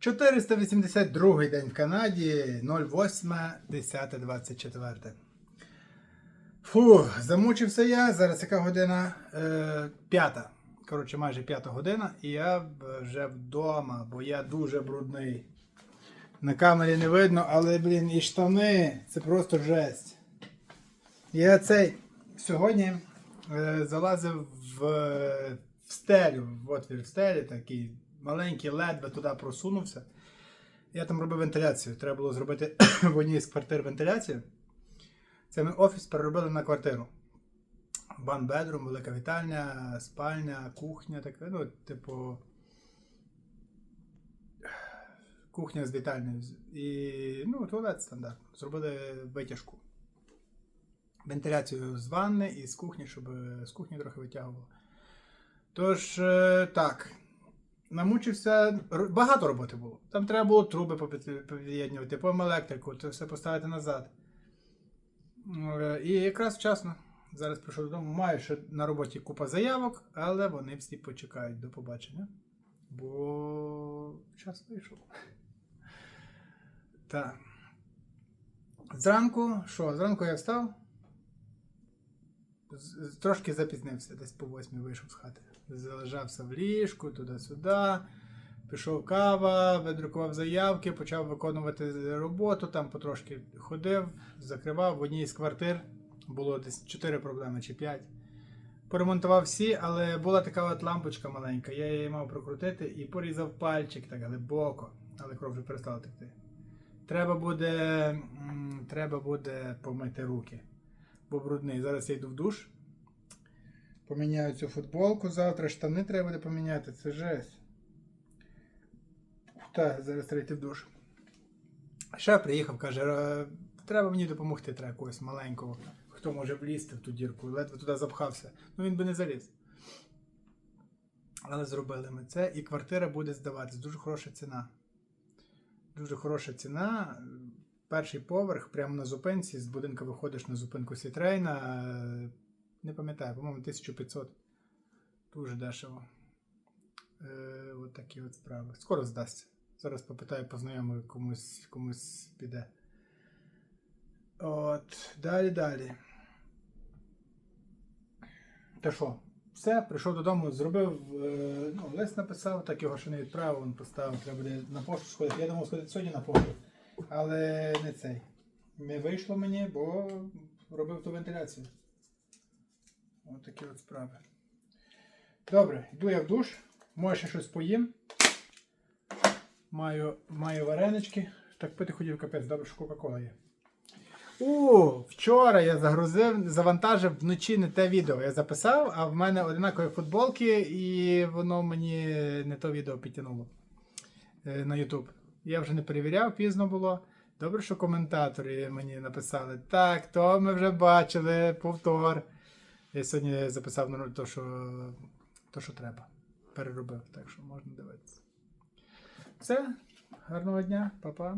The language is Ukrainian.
482 день в Канаді, 08.10.24. Фу, замучився я. Зараз яка година? Е, п'ята. Коротше, майже п'ята година, і я вже вдома, бо я дуже брудний. На камері не видно, але, блін, і штани це просто жесть. Я цей сьогодні е, залазив в, в стелю, в отвір в стелі, такий маленький, ледве туди просунувся. Я там робив вентиляцію. Треба було зробити в одній з квартир вентиляцію. Це ми офіс переробили на квартиру. Bedroom, велика вітальня, спальня, кухня, така, ну, типу. Кухня з вітальнею. І ну, туалет стандартно. Зробили витяжку. Вентиляцію з ванни і з кухні, щоб з кухні трохи витягувало. Тож, е, так. Намучився. Багато роботи було. Там треба було труби попід- під'єднувати, по електрику, це все поставити назад. Е, І якраз вчасно. Зараз прийшов додому. Маю ще на роботі купа заявок, але вони всі почекають до побачення. Бо час вийшов. Так. Зранку, що? Зранку я встав. Трошки запізнився, десь по восьмій вийшов з хати. Залежався в ліжку, туди-сюди. Пішов кава, видрукував заявки, почав виконувати роботу, там потрошки ходив, закривав в одній з квартир. Було десь 4 проблеми чи 5. Поремонтував всі, але була така от лампочка маленька. Я її мав прокрутити і порізав пальчик так глибоко, але кров вже перестала текти. Треба буде, треба буде помити руки, бо брудний. Зараз я йду в душ. Поміняю цю футболку завтра, штани треба буде поміняти. Це жесть. Так, зараз треба йти в душ. Ще приїхав, каже, «Е, треба мені допомогти, треба когось маленького, хто може влізти в ту дірку. Ледве туди запхався. Ну він би не заліз. Але зробили ми це, і квартира буде здаватись. Дуже хороша ціна. Дуже хороша ціна. Перший поверх, прямо на зупинці, з будинку виходиш на зупинку Сітрейна. е, Не пам'ятаю, по-моєму, 1500. Дуже дешево. Е, от такі от справи. Скоро здасться. Зараз попитаю, познайомив комусь, комусь піде. От, далі, далі. Та що? Все, прийшов додому, зробив, е, ну, лист написав, так його ще не відправив, він поставив, треба буде на пошту сходити. Я думав сходити сьогодні на пошту, але не цей. Не вийшло мені, бо робив ту вентиляцію. Ось такі от справи. Добре, йду я в душ, може ще щось поїм. Маю, маю варенички. Так пити хотів капець, добре, що Кока-Кола є. О, вчора я загрузив, завантажив вночі не те відео. Я записав, а в мене одинакові футболки, і воно мені не то відео підтягнуло е, на YouTube. Я вже не перевіряв, пізно було. Добре, що коментатори мені написали. Так, то ми вже бачили, повтор. Я сьогодні записав на то, що, то, що треба. Переробив, так що можна дивитися. Все, гарного дня, па-па.